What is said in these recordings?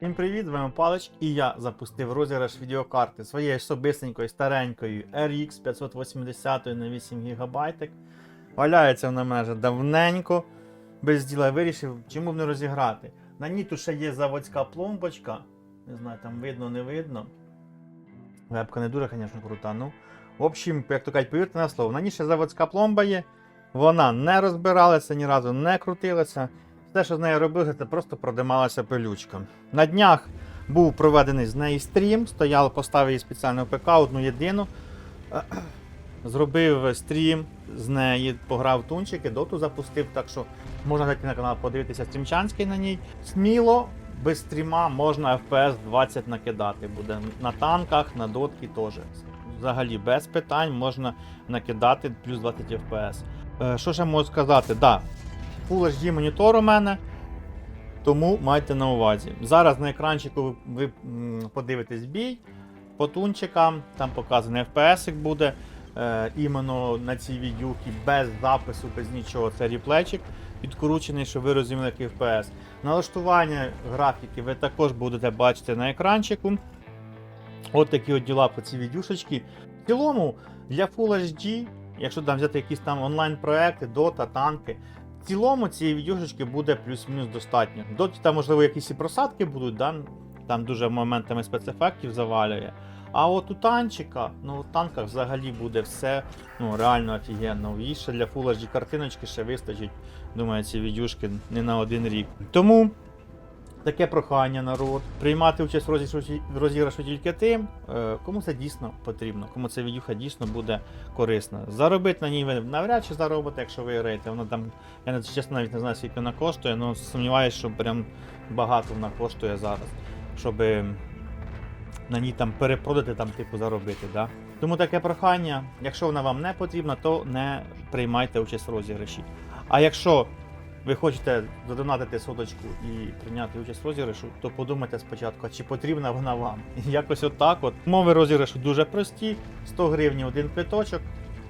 Всім привіт, з вами Палич, і я запустив розіграш відеокарти своєї особистенької старенької RX 580 на 8 ГБ. Валяється вона мене давненько. Без діла вирішив, чому б не розіграти. На ній тут ще є заводська пломбочка. Не знаю, там видно, не видно. Вебка не дуже, звісно, крута. Ну, в общем, як то кажуть, повірте на слово, на ній ще заводська пломба є. Вона не розбиралася, ні разу не крутилася. Все, що з нею робилося, це просто продималася пилючка. На днях був проведений з неї стрім, стояв, поставив її спеціально в ПК, одну єдину. Зробив стрім з неї, пограв тунчики, доту запустив, так що можна зайти на канал, подивитися стрімчанський на ній. Сміло, без стріма можна FPS 20 накидати буде. На танках, на дотки теж. Взагалі без питань можна накидати плюс 20 FPS. Е, Що ще можу сказати? Да, Full HD монітор у мене, тому майте на увазі. Зараз на екранчику ви, ви подивитесь бій по тунчикам, там показаний FPS буде. Е, іменно на цій відюкі без запису, без нічого. Це ріплечик підкручений, щоб ви розуміли, який FPS. Налаштування графіки ви також будете бачити на екранчику. От такі от діла по цій відюшечці. В цілому для Full HD, якщо там взяти якісь там онлайн-проекти, Dota, танки, цілому цієї відюшечки буде плюс-мінус достатньо. Доті там, можливо, якісь і просадки будуть, да? там дуже моментами спецефектів завалює. А от у танчика, ну у танках взагалі буде все ну, реально офігенно. І ще для Full HD картиночки ще вистачить, думаю, ці відюшки не на один рік. Тому таке прохання народ. Приймати участь в розіграшу тільки тим, е, кому це дійсно потрібно, кому ця відюха дійсно буде корисна. Заробити на ній ви навряд чи заробите, якщо виграєте. Воно там, я чесно навіть не знаю, скільки вона коштує, але сумніваюся, що прям багато вона коштує зараз. Щоб на ній там перепродати, там, типу, заробити. Да? Тому таке прохання, якщо вона вам не потрібна, то не приймайте участь в розіграші. А якщо ви хочете задонатити соточку і прийняти участь в розіграшу, то подумайте спочатку, чи потрібна вона вам. Якось отак. От. Мови розіграшу дуже прості: 100 гривень один квиточок.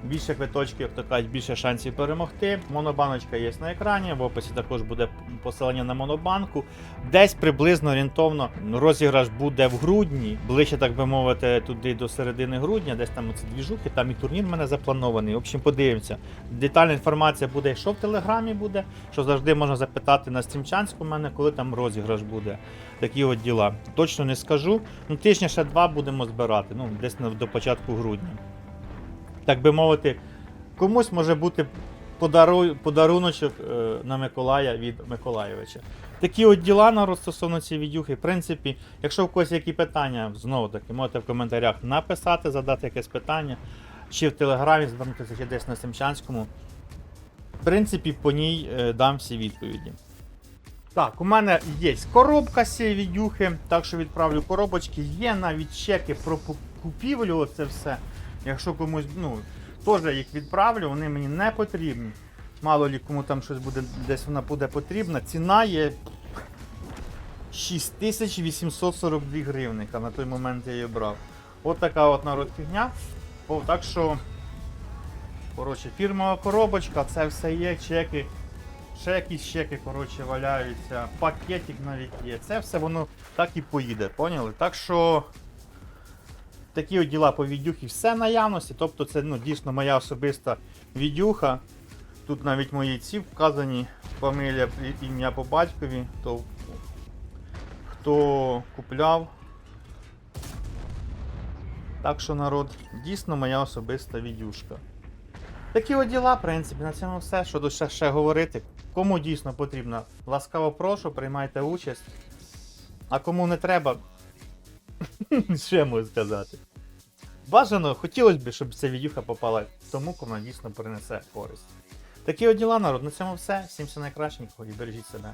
Більше квиточків, як то кажуть, більше шансів перемогти. Монобаночка є на екрані. В описі також буде посилання на монобанку. Десь приблизно орієнтовно розіграш буде в грудні, ближче, так би мовити, туди до середини грудня, десь там оці двіжухи, там і турнір в мене запланований. В общем, подивимося. Детальна інформація буде, що в телеграмі буде, що завжди можна запитати на стрімчанську мене, коли там розіграш буде. Такі от діла. Точно не скажу. Ну, тижня ще два будемо збирати, ну, десь до початку грудня. Так би мовити, комусь може бути подару... подаруночок е, на Миколая від Миколаєвича. Такі от діла народ стосовно цієї відюхи. В принципі, якщо в когось які питання, знову таки, можете в коментарях написати, задати якесь питання, чи в Телеграмі звернутися, чи десь на Семчанському. В принципі, по ній е, дам всі відповіді. Так, у мене є коробка з цієї відюхи, так що відправлю коробочки. Є навіть чеки про купівлю, оце все. Якщо комусь, ну, теж їх відправлю, вони мені не потрібні. Мало лі кому там щось буде, десь вона буде потрібна. Ціна є 6842 гривника. На той момент я її брав. От така от народ фігня. О, Так що, коротше, фірмова коробочка, це все є, чеки. Ще якісь чеки, коротше, валяються, пакетик навіть є. Це все воно так і поїде, поняли? Так що такі от діла по відюхі, все наявності. Тобто це ну, дійсно моя особиста відюха. Тут навіть мої ці вказані фамілія, ім'я по батькові. То, хто купляв. Так що народ, дійсно моя особиста відюшка. Такі от діла, в принципі, на цьому все. Що ще, ще говорити. Кому дійсно потрібно, ласкаво прошу, приймайте участь. А кому не треба, я можу сказати. Бажано, хотілося б, щоб ця відюха попала тому, кому дійсно принесе користь. Такі от діла, народ, на цьому все. Всім все найкращенького і бережіть себе.